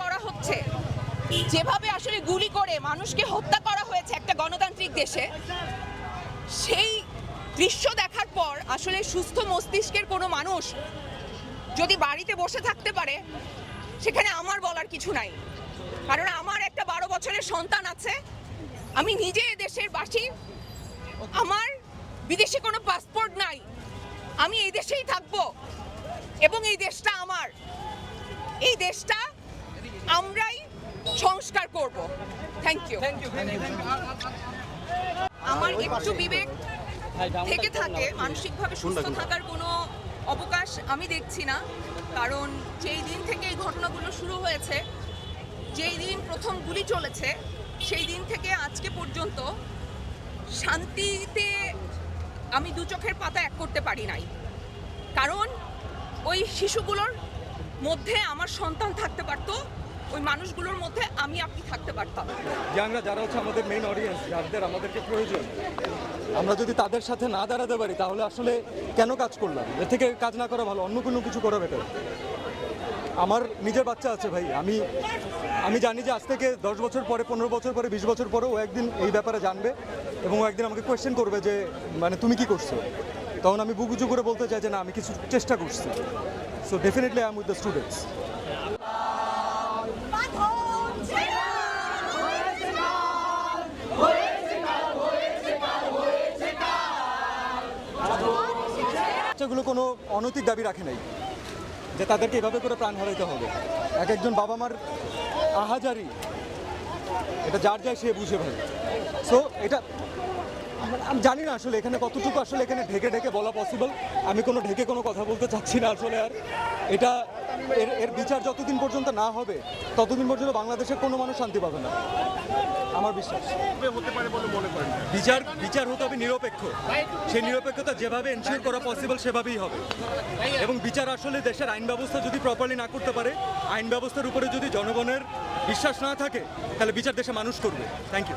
করা হচ্ছে। যেভাবে আসলে গুলি করে মানুষকে হত্যা করা হয়েছে একটা গণতান্ত্রিক দেশে, সেই দৃশ্য দেখার পর আসলে সুস্থ মস্তিষ্কের কোনো মানুষ যদি বাড়িতে বসে থাকতে পারে, সেখানে আমার বলার কিছু নাই। কারণ আমার একটা বারো বছরের সন্তান আছে, আমি নিজে দেশের বাসী, আমার বিদেশে কোনো পাসপোর্ট নাই, আমি এই দেশেই থাকব এবং এই দেশটা আমার। এই দেশটা আমরাই সংস্কার করব। থ্যাংক ইউ আমার একটু বিবেক থেকে থাকে মানসিকভাবে সুস্থ থাকার কোনো অবকাশ আমি দেখছি না কারণ যেই দিন থেকে এই ঘটনাগুলো শুরু হয়েছে যেই দিন প্রথম গুলি চলেছে সেই দিন থেকে আজকে পর্যন্ত শান্তিতে আমি দু চোখের পাতা এক করতে পারি নাই। কারণ ওই শিশুগুলোর মধ্যে আমার সন্তান থাকতে পারতো ওই মানুষগুলোর মধ্যে আমি আপনি থাকতে পারতাম। ইয়াংরা যারা হচ্ছে আমাদের মেইন অডিয়েন্স যাদের আমাদেরকে প্রয়োজন, আমরা যদি তাদের সাথে না দাঁড়াতে পারি, তাহলে আসলে কেন কাজ করলাম? এর থেকে কাজ না করা ভালো, অন্য কোনো কিছু করা বেটার আমার নিজের বাচ্চা আছে ভাই, আমি আমি জানি যে আজ থেকে দশ বছর পরে, পনেরো বছর পরে, বিশ বছর পরে ও একদিন এই ব্যাপারে জানবে এবং ও একদিন আমাকে কোয়েশ্চেন করবে যে মানে তুমি কি করছ? তখন আমি বুকুচু করে বলতে চাই যে না, আমি কিছু চেষ্টা করছি। So definitely I am with the students বাচ্চাগুলো কোনো অনৈতিক দাবি রাখে নাই, যে তাদেরকে এভাবে করে প্রাণ হারাইতে হবে। এক একজন বাবা মার আহাজারি, এটা যার যায় সে বুঝে ভাই। সো এটা আমি- আমি জানি না আসলে এখানে কতটুকু আসলে এখানে ঢেকে ঢেকে বলা পসিবল আমি কোনো ঢেকে কোনো কথা বলতে চাচ্ছি না আসলে আর। এটা এর এর বিচার যতদিন পর্যন্ত না হবে ততদিন পর্যন্ত বাংলাদেশের কোনো মানুষ শান্তি পাবে না। আমার বিশ্বাস। মনে করেন? বিচার বিচার হতে হবে নিরপেক্ষ। সেই নিরপেক্ষতা যেভাবে এনশিওর করা পসিবল সেভাবেই হবে। এবং বিচার আসলে দেশের আইন ব্যবস্থা যদি প্রপারলি না করতে পারে আইন ব্যবস্থার উপরে যদি জনগণের বিশ্বাস না থাকে তাহলে বিচার দেশে মানুষ করবে। থ্যাংক ইউ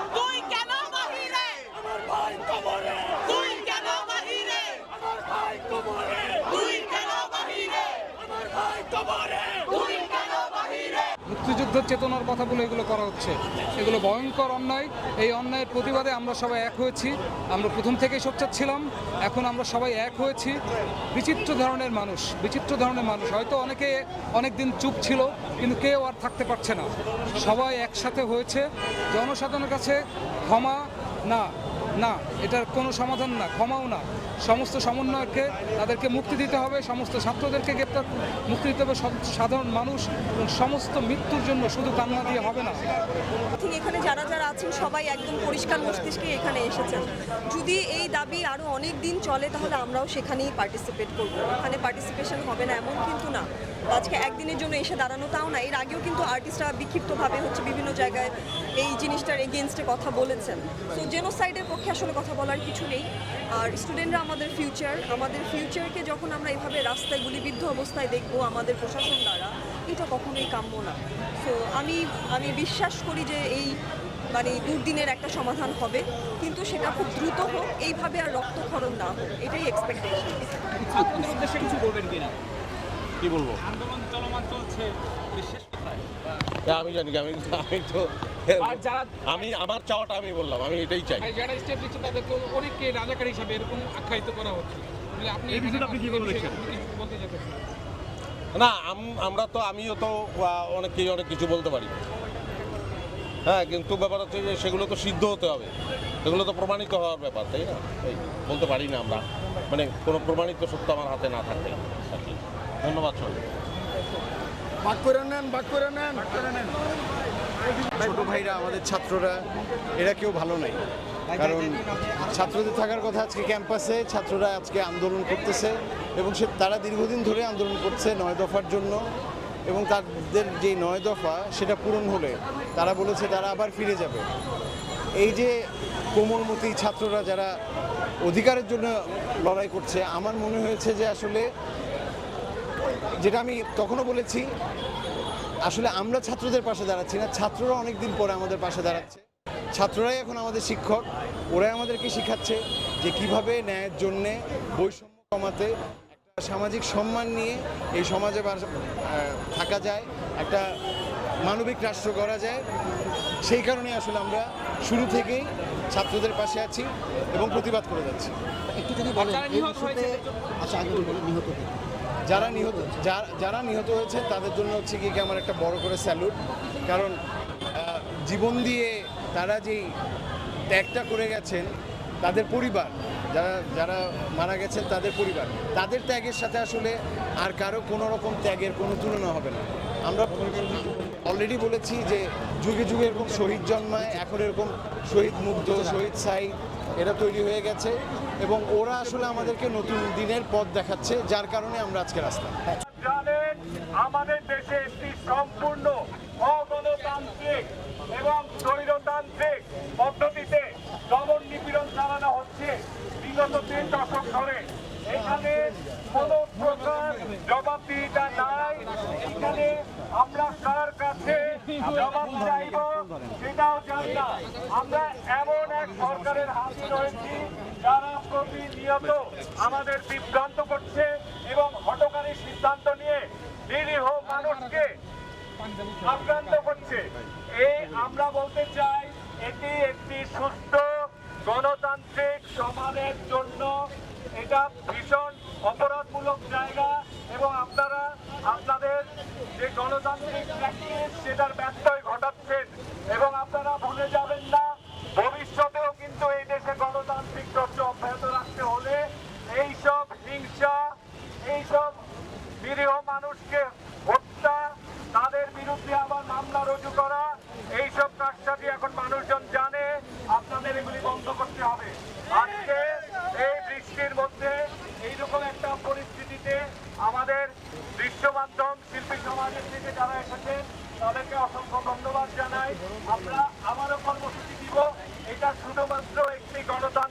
তুই কেন বাহিরে তুই কেন বাহিরে তুই কেন বাহিরে তুই কেন বাহিরে মুক্তিযুদ্ধ চেতনার কথা বলে এগুলো করা হচ্ছে। এগুলো ভয়ঙ্কর অন্যায়। এই অন্যায়ের প্রতিবাদে আমরা সবাই এক হয়েছি। আমরা প্রথম থেকেই সোচ্চার ছিলাম। এখন আমরা সবাই এক হয়েছি। বিচিত্র ধরনের মানুষ, বিচিত্র ধরনের মানুষ। হয়তো অনেকে অনেক দিন চুপ ছিল, কিন্তু কেউ আর থাকতে পারছে না। সবাই একসাথে হয়েছে। জনসাধারণের কাছে ক্ষমা না না, এটার কোনো সমাধান না, ক্ষমাও না। সমস্ত সমন্বয়কে তাদেরকে মুক্তি দিতে হবে, সমস্ত ছাত্রদেরকে গ্রেপ্তার, মুক্তি দিতে হবে সাধারণ মানুষ এবং সমস্ত মৃত্যুর জন্য শুধু কান্না দিয়ে হবে না। এখানে যারা যারা আছেন সবাই একদম পরিষ্কার মস্তিষ্কে এখানে এসেছেন। যদি এই দাবি আরও অনেক দিন চলে তাহলে আমরাও সেখানেই পার্টিসিপেট করব। এখানে পার্টিসিপেশন হবে না, এমন কিন্তু না। আজকে একদিনের জন্য এসে দাঁড়ানো তাও না। এর আগেও কিন্তু আর্টিস্টরা বিক্ষিপ্তভাবে হচ্ছে বিভিন্ন জায়গায় এই জিনিসটার এগেনস্টে কথা বলেছেন। সো জেনোসাইডের পক্ষে আসলে কথা বলার কিছু নেই। আর স্টুডেন্টরা আমাদের ফিউচার আমাদের ফিউচারকে যখন আমরা এভাবে রাস্তায় গুলিবিদ্ধ অবস্থায় দেখব আমাদের প্রশাসন দ্বারা, এটা কখনোই কাম্য না। সো আমি আমি বিশ্বাস করি যে এই মানে দুর্দিনের একটা সমাধান হবে, কিন্তু সেটা খুব দ্রুত হোক, এইভাবে আর রক্তক্ষরণ না হোক, এটাই এক্সপেকটেশন কি বলব? তা আমি জানি আমি আমি তো আমি আমার চাওয়াটা আমি বললাম আমি এটাই চাই। যারা স্টেপ দিচ্ছে তাদেরকে অনেককে রাজাকার হিসাবে এরকম আখ্যায়িত করা হচ্ছে। আপনি আপনি কি বলতে চাচ্ছেন না আমরা তো আমিও তো আহ, অনেক কিছু অনেক কিছু বলতে পারি। হ্যাঁ কিন্তু ব্যাপার হচ্ছে যে সেগুলো তো সিদ্ধ হতে হবে। সেগুলো তো প্রমাণিত হওয়ার ব্যাপার তাই না? এই বলতে পারি না আমরা। মানে কোনো প্রমাণিত সত্য আমার হাতে না থাকলে। ধন্যবাদ সবাই। ভাগ করে নেন ভাগ করে নেন। ছোট ভাইরা আমাদের ছাত্ররা এরা কেউ ভালো নাই। কারণ ছাত্রদের থাকার কথা আজকে ক্যাম্পাসে ছাত্ররা আজকে আন্দোলন করতেছে এবং সে তারা দীর্ঘদিন ধরে আন্দোলন করছে নয় দফার জন্য এবং তাদের যে নয় দফা সেটা পূরণ হলে তারা বলেছে তারা আবার ফিরে যাবে। এই যে কোমলমতি ছাত্ররা যারা অধিকারের জন্য লড়াই করছে আমার মনে হয়েছে যে আসলে যেটা আমি তখনও বলেছি আসলে আমরা ছাত্রদের পাশে দাঁড়াচ্ছি না ছাত্ররা অনেক দিন পরে আমাদের পাশে দাঁড়াচ্ছে। ছাত্ররাই এখন আমাদের শিক্ষক ওরাই আমাদেরকে শেখাচ্ছে যে কীভাবে ন্যায়ের জন্যে বৈষম্য কমাতে একটা সামাজিক সম্মান নিয়ে এই সমাজে থাকা যায় একটা মানবিক রাষ্ট্র করা যায়। সেই কারণে আসলে আমরা শুরু থেকেই ছাত্রদের পাশে আছি এবং প্রতিবাদ করে যাচ্ছি। একটু যদি বলেন আচ্ছা আগে নিহত যারা নিহত যারা নিহত হয়েছে, তাদের জন্য হচ্ছে কি আমার একটা বড় করে স্যালুট কারণ জীবন দিয়ে তারা যেই ত্যাগটা করে গেছেন, তাদের পরিবার, যারা যারা মারা গেছেন, তাদের পরিবার। তাদের ত্যাগের সাথে আসলে আর কারও কোনো রকম ত্যাগের কোনো তুলনা হবে না। আমরা অলরেডি বলেছি যে যুগে যুগে এরকম শহীদ জন্মায়, এখন এরকম শহীদ মুগ্ধ, শহীদ সাই এরা তৈরি হয়ে গেছে। এবং ওরা আসলে আমাদেরকে নতুন দিনের পথ দেখাচ্ছে, যার কারণে আমরা আজকে রাস্তা। আমাদের দেশে একটি সম্পূর্ণ অগণতান্ত্রিক এবং স্বৈরতান্ত্রিক পদ্ধতিতে দমন নিপীড়ন চালানো হচ্ছে বিগত তিন দশক ধরে এখানে কোনো প্রকার জবাবদিহিতা নাই এখানে আমরা কার কাছে জবাব চাইব সেটাও জানি না আমরা এমন এক সরকারের হাতে রয়েছি যারা প্রতিনিয়ত আমাদের বিভ্রান্ত করছে এবং হটকারী সিদ্ধান্ত নিয়ে নিরীহ মানুষকে আক্রান্ত করছে। এই আমরা বলতে চাই, এটি একটি সুস্থ গণতান্ত্রিক সমাজের জন্য এটা ভীষণ অপরাধমূলক জায়গা এবং আপনারা, আপনাদের যে গণতান্ত্রিক প্র্যাকটিস সেটার ব্যত্যয় ঘটাচ্ছেন এবং আপনারা ভুলে যাবেন না ভবিষ্যতেও কিন্তু এই দেশে গণতান্ত্রিক চর্চ অব্যাহত রাখতে হলে এইসব হিংসা এইসব নিরীহ মানুষকে হত্যা তাদের বিরুদ্ধে আবার মামলা রুজু করা এইসব কাজটাটি এখন মানুষজন জানে আপনাদের এগুলি বন্ধ করতে হবে আজকে এই বৃষ্টির মধ্যে এইরকম একটা পরিস্থিতিতে আমাদের দৃশ্য মাধ্যম শিল্পী সমাজের থেকে এসেছেন তাদেরকে অসংখ্য ধন্যবাদ জানাই। আমরা আমারও কর্মসূচি দিব। এটা শুধুমাত্র একটি গণতান্ত্রিক